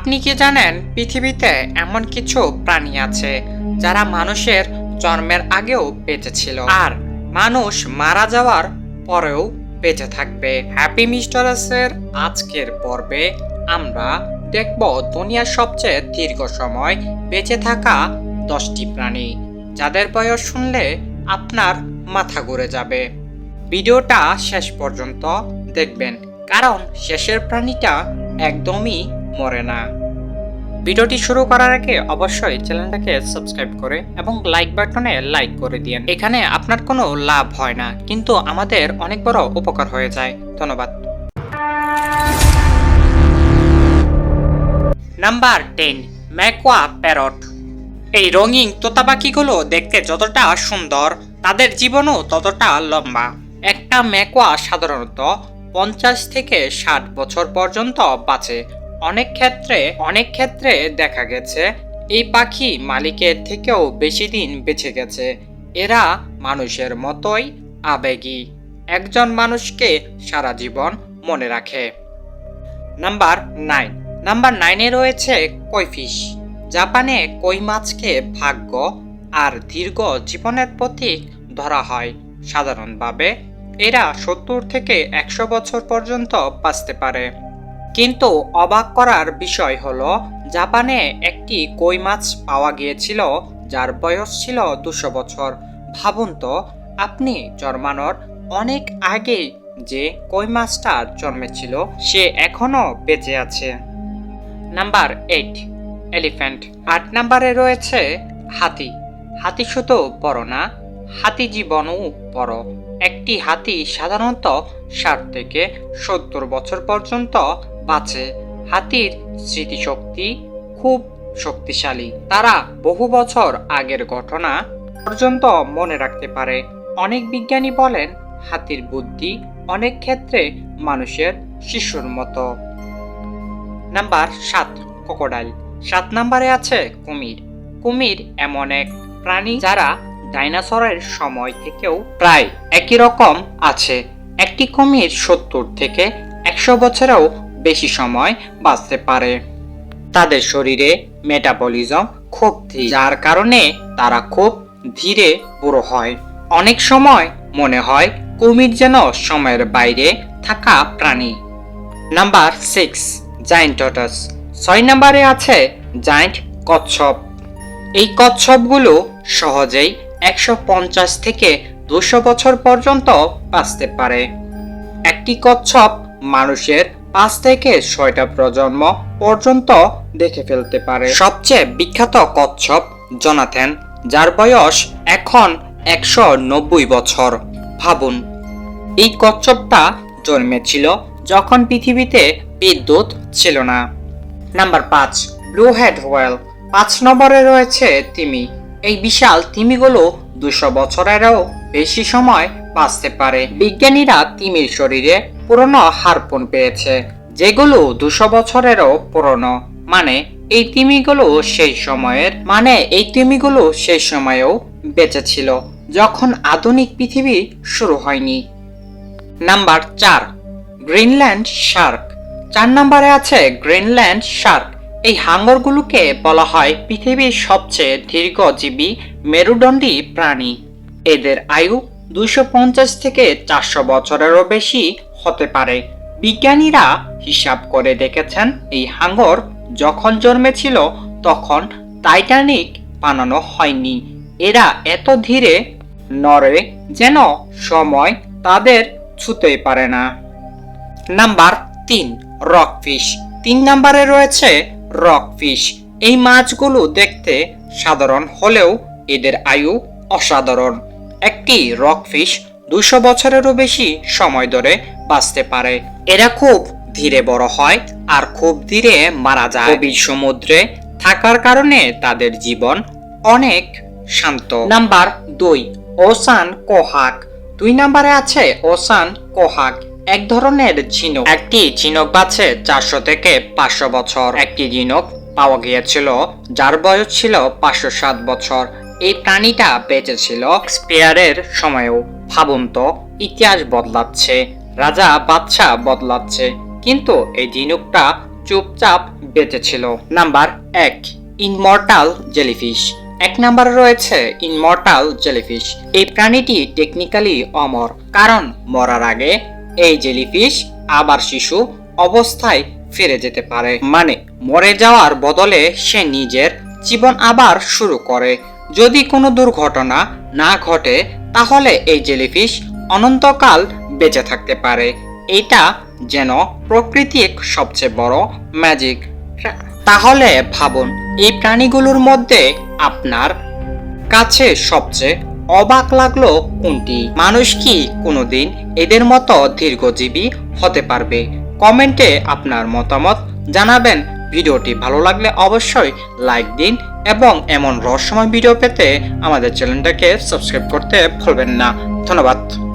আপনি কি জানেন পৃথিবীতে এমন কিছু প্রাণী আছে যারা মানুষের জন্মের আগেও বেঁচে ছিল? আর মানুষ মারা যাওয়ার পরেও বেঁচে থাকবে। হ্যাপি মিস্টারাসের আজকের পর্বে আমরা দেখব দুনিয়ার সবচেয়ে দীর্ঘ সময় বেঁচে থাকা দশটি প্রাণী, যাদের বয়স শুনলে আপনার মাথা ঘুরে যাবে। ভিডিওটা শেষ পর্যন্ত দেখবেন, কারণ শেষের প্রাণীটা একদমই মরে না। ভিডিওটি শুরু করার আগে অবশ্যই চ্যানেলটাকে সাবস্ক্রাইব করে এবং লাইক বাটনে লাইক করে দিন এখানে আপনার কোনো লাভ হয় না, কিন্তু আমাদের অনেক বড় উপকার হয়ে যায়। ধন্যবাদ। নাম্বার টেন ম্যাকোয়া প্যারট এই রঙিন তোতা পাখিগুলো দেখতে যতটা সুন্দর, তাদের জীবনও ততটা লম্বা। একটা ম্যাকোয়া সাধারণত পঞ্চাশ থেকে ষাট বছর পর্যন্ত বাঁচে। অনেক ক্ষেত্রে অনেক ক্ষেত্রে দেখা গেছে, এই পাখি মালিকের থেকেও বেশি দিন বেঁচে গেছে। এরা মানুষের মতোই আবেগী। একজন মানুষকে সারা জীবন মনে রাখে। Number nine. নাম্বার নাইনে রয়েছে কৈফিশ জাপানে কই মাছকে ভাগ্য আর দীর্ঘ জীবনের প্রতীক ধরা হয়। সাধারণভাবে এরা সত্তর থেকে একশো বছর পর্যন্ত বাঁচতে পারে। কিন্তু অবাক করার বিষয় হলো, জাপানে একটি কই মাছ পাওয়া গিয়েছিল, যার বয়স ছিল দুশো বছর। ভাবুন তো, আপনি জন্মানোর অনেক আগে যে কই মাছটা জন্মেছিল, সে এখনও বেঁচে আছে। Number eight, elephant. আট নাম্বারে রয়েছে হাতি। হাতি শুধু বড় না, হাতি জীবনও বড়। একটি হাতি সাধারণত ষাট থেকে সত্তর বছর পর্যন্ত বাঁচে হাতির স্মৃতিশক্তি খুব শক্তিশালী। তারা বহু বছর আগের ঘটনা পর্যন্ত মনে রাখতে পারে। অনেক বিজ্ঞানী বলেন, হাতির বুদ্ধি অনেক ক্ষেত্রে মানুষের শিশুর মতো। নাম্বার সাত, ক্রোকোডাইল। সাত নাম্বারে আছে কুমির। কুমির এমন এক প্রাণী যারা ডাইনোসরের সময় থেকেও প্রায় একই রকম আছে। একটি কুমির সত্তর থেকে একশো বছরেও বেশি সময় বাঁচতে পারে। তাদের শরীরে মেটাবলিজম খুব ধীর, যার কারণে তারা খুব ধীরে বুড়ো হয়। অনেক সময় মনে হয় কুমির যেন সময়ের বাইরে থাকা প্রাণী। নাম্বার সিক্স জায়েন্ট টটাস ছয় নাম্বারে আছে জায়েন্ট কচ্ছপ। এই কচ্ছপগুলো সহজেই একশো পঞ্চাশ থেকে দুশো বছর পর্যন্ত বাঁচতে পারে। একটি কচ্ছপ মানুষের পাঁচ থেকে ছয়টা প্রজন্ম পর্যন্ত দেখে ফেলতে পারে। সবচেয়ে বিখ্যাত কচ্ছপ জনাথেন, যার বয়স এখন একশো নব্বই বছর। ভাবুন, এই কচ্ছপটা জন্মেছিল যখন পৃথিবীতে বিদ্যুৎ ছিল না। নাম্বার পাঁচ, ব্লু হেড হোয়েল। পাঁচ নম্বরে রয়েছে তিমি। এই বিশাল তিমিগুলো দুশো বছরেরও বেশি সময় বাঁচতে পারে। বিজ্ঞানীরা তিমির শরীরে পুরনো হারপুন পেয়েছে, যেগুলো দুশো বছরেরও পুরনো। মানে এই তিমিগুলো সেই সময়ের মানে এই তিমিগুলো সেই সময়েও বেঁচে ছিল, যখন আধুনিক পৃথিবী শুরু হয়নি। নাম্বার চার, গ্রিনল্যান্ড শার্ক। চার নম্বরে আছে গ্রিনল্যান্ড শার্ক। এই হাঙ্গরগুলোকে বলা হয় পৃথিবীর সবচেয়ে দীর্ঘজীবী মেরুদণ্ডী প্রাণী। এদের আয়ু দুশো পঞ্চাশ থেকে চারশো বছরেরও বেশি হতে পারে। বিজ্ঞানীরা হিসাব করে দেখেছেন, এই হাঙ্গর যখন জন্মেছিল তখন টাইটানিক বানানো হয়নি। এরা এত ধীরে নড়ে যেন সময় তাদের ছুতেই পারে না। নাম্বার তিন, রকফিশ। তিন নাম্বারে রয়েছে রকফিশ। এই মাছগুলো দেখতে সাধারণ হলেও এদের আয়ু অসাধারণ। একটি রকফিশ দুশো বছরেরও বেশি সময় ধরে বাঁচতে পারে। এরা খুব ধীরে বড় হয় আর খুব ধীরে মারা যায়। গভীর সমুদ্রে থাকার কারণে তাদের জীবন অনেক শান্ত। নাম্বার দুই, ওসান কোহাক। দুই নাম্বারে আছে ওসান কোহাক, এক ধরনের ঝিনুক। একটি ঝিনুক বাঁচে চারশো থেকে পাঁচশো বছর। একটি ঝিনুক পাওয়া গিয়েছিল, যার বয়স ছিল পাঁচশো সাত বছর। এই প্রাণীটা বেঁচে ছিল স্পেয়ারের সময়ও। ভাবুন তো ইতিহাস বদলাচ্ছে, রাজা বাদশাহ বদলাচ্ছে, কিন্তু এই ঝিনুকটা চুপচাপ বেঁচেছিল নাম্বার এক, ইনমর্টাল জেলিফিশ। এক নম্বরে রয়েছে ইনমর্টাল জেলিফিশ। এই প্রাণীটি টেকনিক্যালি অমর, কারণ মরার আগে এই জেলিফিশ আবার শিশু অবস্থায় ফিরে যেতে পারে। মানে মরে যাওয়ার বদলে সে নিজের জীবন আবার শুরু করে। যদি কোনো দুর্ঘটনা না ঘটে, তাহলে এই জেলিফিশ অনন্তকাল বেঁচে থাকতে পারে। এটা যেন প্রকৃতির সবচেয়ে বড় ম্যাজিক তাহলে ভাবুন, এই প্রাণীগুলোর মধ্যে আপনার কাছে সবচেয়ে অবাক লাগল কোনটি? মানুষ কি কোনোদিন এদের মতো দীর্ঘজীবী হতে পারবে? কমেন্টে আপনার মতামত জানাবেন। ভিডিওটি ভালো লাগলে অবশ্যই লাইক দিন এবং এমন রহস্যময় ভিডিও পেতে আমাদের চ্যানেলটাকে সাবস্ক্রাইব করতে ভুলবেন না। ধন্যবাদ।